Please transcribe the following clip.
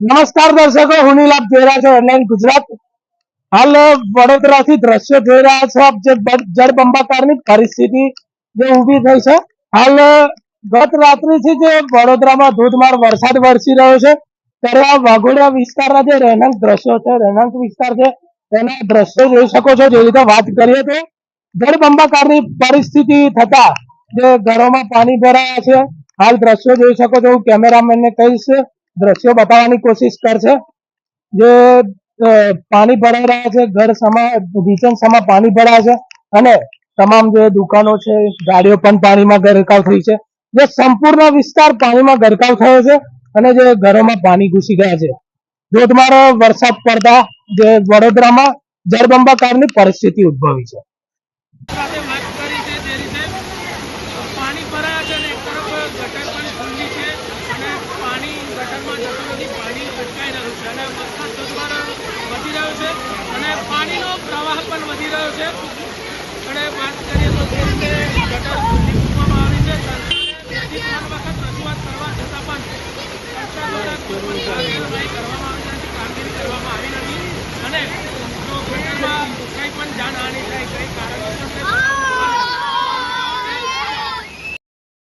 નમસ્કાર દર્શકો, હું નીલાપ જોઈ રહ્યા છો ઓનલાઈન ગુજરાત. હાલ વડોદરાથી દ્રશ્યો જોઈ રહ્યા છો આપ જે જળબંબાકારની પરિસ્થિતિ જે ઊભી થઈ છે. હાલ ગત રાત્રિથી જે વડોદરામાં ધોધમાર વરસાદ વરસી રહ્યો છે, ત્યારે આ વાઘોડિયા વિસ્તારના જે રહેણાંક દ્રશ્યો છે, રહેણાંક વિસ્તાર છે, તેના દ્રશ્યો જોઈ શકો છો. જે રીતે વાત કરીએ તો, જળબંબાકારની પરિસ્થિતિ થતા જે ઘરોમાં પાણી ભરાયા છે, હાલ દ્રશ્યો જોઈ શકો છો. હું કેમેરામેનને કહીશ દ્રશ્યો બતાવવાની કોશિશ કરશે. જે પાણી ભરાઈ રહ્યા છે, ઘર સમા, કિચન સમા પાણી ભરાયા છે અને તમામ જે દુકાનો છે, ગાડીઓ પણ પાણીમાં ગરકાવ થઈ છે. જે સંપૂર્ણ વિસ્તાર પાણીમાં ગરકાવ થયો છે અને જે ઘરોમાં પાણી ઘૂસી ગયા છે. ધોધમાર વરસાદ પડતા જે વડોદરામાં જળબંબાકારની પરિસ્થિતિ ઉદ્ભવી છે સાથે વાત કરી છે તે રીતે પાણી ભરાયા છે અને એક તરફ ગટર પણ ખુલ્લી છે અને પાણી ગટરમાં જતું નથી પાણી અટકાઈ રહ્યું છે અને વરસાદ ધોધમાર વધી રહ્યો છે અને પાણીનો પ્રવાહ પણ વધી રહ્યો છે. અને વાત કરીએ તો જે રીતે ગટર ખુલ્લી મૂકવામાં આવી છે, સરકારે ત્રણ વખત રજૂઆત કરવા છતાં પણ સરકાર દ્વારા કોઈ પણ કાર્યવાહી કરવામાં આવી નથી, કામગીરી કરવામાં આવી નથી.